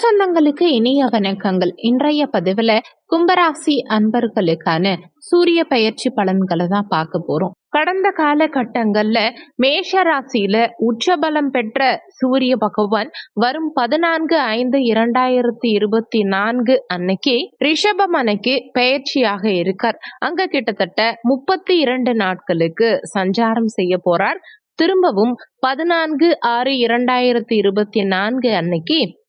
சொந்தங்களுக்கு இனிய வணக்கங்கள். இன்றைய பதிவுல கும்பராசி அன்பர்களுக்கான சூரிய பயிற்சி பலன்களை தான் பார்க்க போறோம். கடந்த காலகட்டங்கள்ல மேஷ ராசியில உச்சபலம் பெற்ற சூரிய பகவான் வரும் பதினான்கு ஐந்து இரண்டாயிரத்தி இருபத்தி நான்கு அன்னைக்கு ரிஷபம் அன்னைக்கு பயிற்சியாக இருக்கார். அங்க கிட்டத்தட்ட முப்பத்தி இரண்டு நாட்களுக்கு சஞ்சாரம் செய்ய போறார். திரும்பவும் பதினான்கு ஆறு இரண்டாயிரத்தி இருபத்தி நான்கு அன்னைக்கு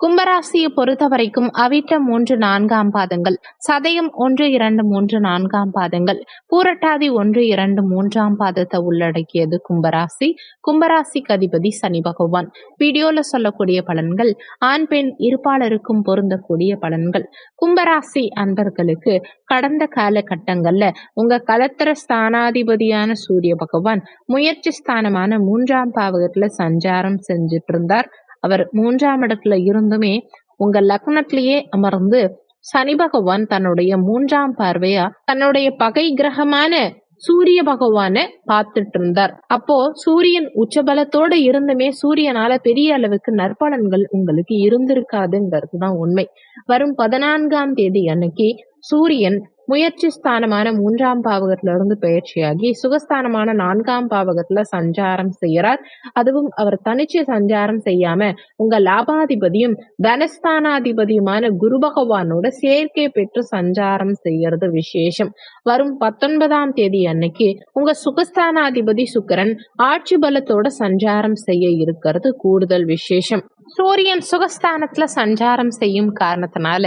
கும்பராசியை பொறுத்த வரைக்கும் அவிட்ட மூன்று நான்காம் பாதங்கள் சதயம் ஒன்று இரண்டு மூன்று நான்காம் பாதங்கள் பூரட்டாதி ஒன்று இரண்டு மூன்றாம் பாதத்தை உள்ளடக்கியது கும்பராசி. கும்பராசிக்கு அதிபதி சனி பகவான். வீடியோல சொல்லக்கூடிய பலன்கள் ஆண் பெண் இருப்பாளருக்கும் பொருந்தக்கூடிய பலன்கள். கும்பராசி அன்பர்களுக்கு கடந்த காலகட்டங்கள்ல உங்க கலத்திர ஸ்தானாதிபதியான சூரிய பகவான் முயற்சி ஸ்தானமான மூன்றாம் பாவகத்துல சஞ்சாரம் செஞ்சிட்டு இருந்தார் அவர் மூன்றாம் இடத்துல இருந்துமே உங்க லக்னத்திலேயே அமர்ந்து சனி பகவான் தன்னுடைய மூன்றாம் பார்வையா தன்னுடைய பகை கிரகமான சூரிய பகவான பார்த்துட்டு இருந்தார். அப்போ சூரியன் உச்சபலத்தோட இருந்துமே சூரியனால பெரிய அளவுக்கு நற்பலன்கள் உங்களுக்கு இருந்திருக்காதுங்கிறது தான் உண்மை. வரும் பதினான்காம் தேதி அன்னைக்கு சூரியன் முயற்சி ஸ்தானமான மூன்றாம் பாவகத்திலிருந்து பயிற்சியாகி சுகஸ்தானமான நான்காம் பாவகத்துல சஞ்சாரம் செய்யறார் அதுவும் அவர் தனிச்சு சஞ்சாரம் செய்யாம உங்க லாபாதிபதியும் தனஸ்தானாதிபதியுமான குரு பகவானோட சேர்க்கை பெற்று சஞ்சாரம் செய்யறது விசேஷம். வரும் பத்தொன்பதாம் தேதி அன்னைக்கு உங்க சுகஸ்தானாதிபதி சுக்கரன் ஆட்சி பலத்தோட சஞ்சாரம் செய்ய இருக்கிறது கூடுதல் விசேஷம். சூரியன் சுகஸ்தானத்துல சஞ்சாரம் செய்யும் காரணத்தினால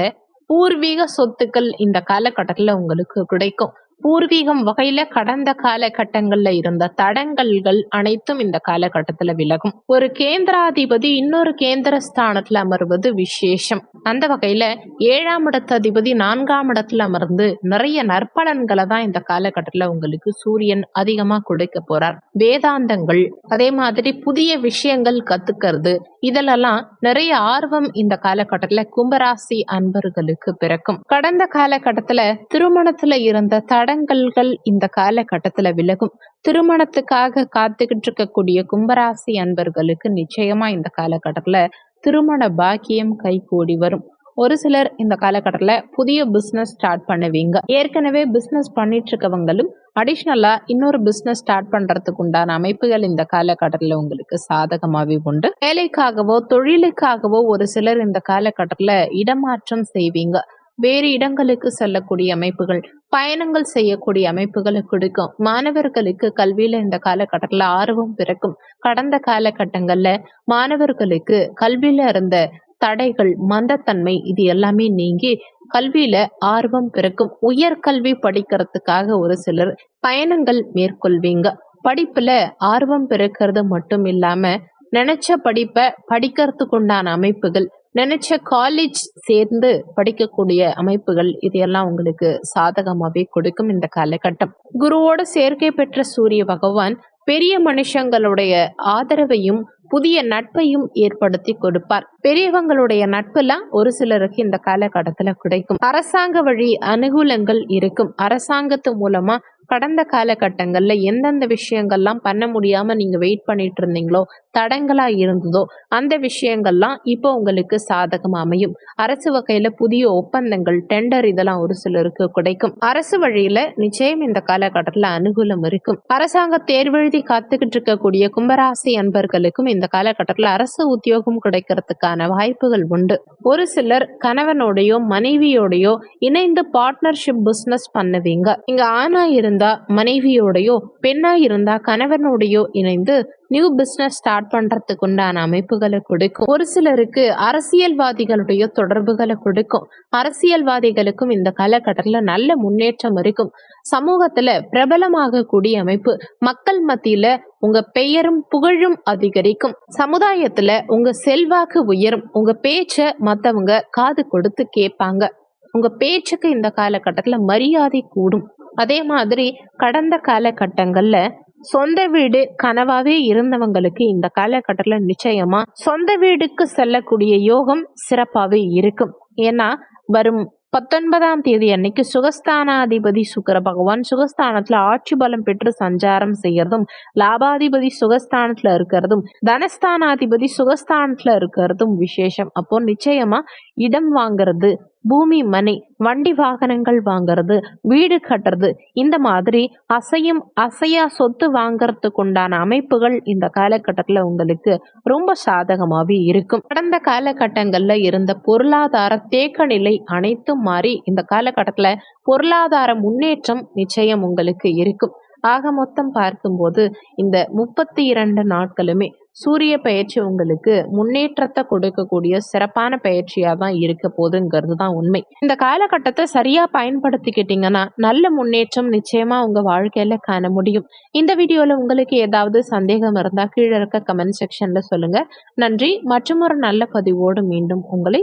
பூர்வீக சொத்துக்கள் இந்த காலகட்டத்தில் உங்களுக்கு கிடைக்கும். பூர்வீகம் வகையில கடந்த காலகட்டங்கள்ல இருந்த தடங்கல்கள் அனைத்தும் இந்த காலகட்டத்துல விலகும். ஒரு கேந்திராதிபதி இன்னொரு கேந்திர ஸ்தானத்துல அமர்வது விசேஷம். அந்த வகையில ஏழாம் இடத்து அதிபதி நான்காம் இடத்துல அமர்ந்து நிறைய நற்பலன்களை தான் இந்த காலகட்டத்துல உங்களுக்கு சூரியன் அதிகமா கொடுக்க போறார். வேதாந்தங்கள் அதே மாதிரி புதிய விஷயங்கள் கத்துக்கிறது இதிலெல்லாம் நிறைய ஆர்வம் இந்த காலகட்டத்துல கும்பராசி அன்பர்களுக்கு பிறக்கும். கடந்த காலகட்டத்துல திருமணத்துல இருந்த தட தடங்கல்கள் இந்த காலகட்டத்துல விலகும். திருமணத்துக்காக காத்துக்கிட்டு இருக்கக்கூடிய கும்பராசி அன்பர்களுக்கு நிச்சயமா இந்த காலகட்டத்துல திருமண பாக்கியம் கைகூடி வரும். ஒரு சிலர் இந்த காலகட்டத்தில் புதிய பிஸ்னஸ் ஸ்டார்ட் பண்ணுவீங்க. ஏற்கனவே பிஸ்னஸ் பண்ணிட்டு இருக்கவங்களும் அடிஷ்னலா இன்னொரு பிஸ்னஸ் ஸ்டார்ட் பண்றதுக்கு உண்டான அமைப்புகள் இந்த காலகட்டத்தில் உங்களுக்கு சாதகமாகவே உண்டு. வேலைக்காகவோ தொழிலுக்காகவோ ஒரு சிலர் இந்த காலகட்டத்தில் இடமாற்றம் செய்வீங்க. வேறு இடங்களுக்கு செல்லக்கூடிய அமைப்புகள் பயணங்கள் செய்யக்கூடிய அமைப்புகளை கொடுக்கும். மாணவர்களுக்கு கல்வியில இந்த காலகட்டத்தில் ஆர்வம் பிறக்கும். கடந்த காலகட்டங்கள்ல மாணவர்களுக்கு கல்வியில இருந்த தடைகள் மந்தத்தன்மை இது எல்லாமே நீங்கி கல்வியில ஆர்வம் பிறக்கும். உயர்கல்வி படிக்கிறதுக்காக ஒரு சிலர் பயணங்கள் மேற்கொள்வீங்க. படிப்புல ஆர்வம் பிறக்கிறது மட்டும் இல்லாம நினைச்ச படிப்பை படிக்கிறதுக்குண்டான அமைப்புகள் நினைச்ச காலேஜ் சேர்ந்து படிக்கக்கூடிய அமைப்புகள் இதையெல்லாம் உங்களுக்கு சாதகமாகவே கொடுக்கும் இந்த காலகட்டம். குருவோட சேர்க்கை பெற்ற சூரிய பகவான் பெரிய மனுஷங்களுடைய ஆதரவையும் புதிய நட்பையும் ஏற்படுத்தி கொடுப்பார். பெரியவங்களுடைய நட்பெல்லாம் ஒரு சிலருக்கு இந்த காலகட்டத்துல கிடைக்கும். அரசாங்க வழி அனுகூலங்கள் இருக்கும். அரசாங்கத்து மூலமா கடந்த காலகட்டங்கள்ல எந்தெந்த விஷயங்கள்லாம் பண்ண முடியாம நீங்க வெயிட் பண்ணிட்டு இருந்தீங்களோ தடங்களாக இருந்ததோ அந்த விஷயங்கள்லாம் இப்போ உங்களுக்கு சாதகம் அமையும். அரசு வகையில புதிய ஒப்பந்தங்கள் டெண்டர் இதெல்லாம் ஒரு சிலருக்கு கிடைக்கும். அரசு வழியில நிச்சயம் இந்த காலகட்டத்துல அனுகூலம் இருக்கும். அரசாங்க தேர்வெழுதி காத்துக்கிட்டு இருக்கக்கூடிய கும்பராசி அன்பர்களுக்கும் இந்த காலகட்டத்துல அரசு உத்தியோகம் கிடைக்கிறதுக்கான வாய்ப்புகள் உண்டு. ஒரு சிலர் கணவனோடையோ மனைவியோடையோ இணைந்து பார்ட்னர்ஷிப் பிஸ்னஸ் பண்ணுவீங்க. இங்க ஆணாக இருந்து மனைவியோடையோ பெண்ணா இருந்தா கணவனோடையோ இணைந்து நியூ பிசினஸ் ஸ்டார்ட் பண்றதுக்கு உண்டான அமைப்புகளை கொடுக்கும். ஒரு சிலருக்கு அரசியல்வாதிகளுடைய தொடர்புகளை கொடுக்கும். அரசியல்வாதிகளுக்கும் இந்த காலகட்டத்தில் நல்ல முன்னேற்றம் இருக்கும். சமூகத்துல பிரபலமாக கூடிய அமைப்பு மக்கள் மத்தியில உங்க பெயரும் புகழும் அதிகரிக்கும். சமுதாயத்துல உங்க செல்வாக்கு உயரும். உங்க பேச்ச மத்தவங்க காது கொடுத்து கேட்பாங்க. உங்க பேச்சுக்கு இந்த காலகட்டத்துல மரியாதை கூடும். அதே மாதிரி கடந்த காலகட்டங்களில் சொந்த வீடு கனவாவே இருந்தவங்களுக்கு இந்த காலகட்டத்தில் நிச்சயமா சொந்த வீடுக்கு செல்லக்கூடிய யோகம் சிறப்பாகவே இருக்கும். ஏன்னா வரும் பத்தொன்பதாம் தேதி அன்னைக்கு சுகஸ்தானாதிபதி சுக்கர பகவான் சுகஸ்தானத்துல ஆட்சி பலம் பெற்று சஞ்சாரம் செய்யறதும் லாபாதிபதி சுகஸ்தானத்துல இருக்கிறதும் தனஸ்தானாதிபதி சுகஸ்தானத்துல இருக்கிறதும் விசேஷம். அப்போ நிச்சயமா இடம் வாங்கிறது பூமி மனை வண்டி வாகனங்கள் வாங்குறது வீடு கட்டுறது இந்த மாதிரி அசையும் அசையா சொத்து வாங்கறதுக்கு உண்டான அமைப்புகள் இந்த காலகட்டத்தில் உங்களுக்கு ரொம்ப சாதகமாகவே இருக்கும். கடந்த காலகட்டங்களில் இருந்த பொருளாதார தேக்க நிலை அனைத்தும் மாறி இந்த காலகட்டத்தில் பொருளாதார முன்னேற்றம் நிச்சயம் உங்களுக்கு இருக்கும். ஆக மொத்தம் பார்க்கும்போது இந்த முப்பத்தி இரண்டு நாட்களுமே சூரிய பயிற்சி உங்களுக்கு முன்னேற்றத்தை கொடுக்கக்கூடிய சிறப்பான பயிற்சியாக தான் இருக்க போதுங்கிறது தான் உண்மை. இந்த காலகட்டத்தை சரியாக பயன்படுத்திக்கிட்டீங்கன்னா நல்ல முன்னேற்றம் நிச்சயமாக உங்கள் வாழ்க்கையில் காண முடியும். இந்த வீடியோவில் உங்களுக்கு ஏதாவது சந்தேகம் இருந்தால் கீழே இருக்க கமெண்ட் செக்ஷனில் சொல்லுங்கள் நன்றி. மற்றும் ஒரு நல்ல பதிவோடு மீண்டும் உங்களை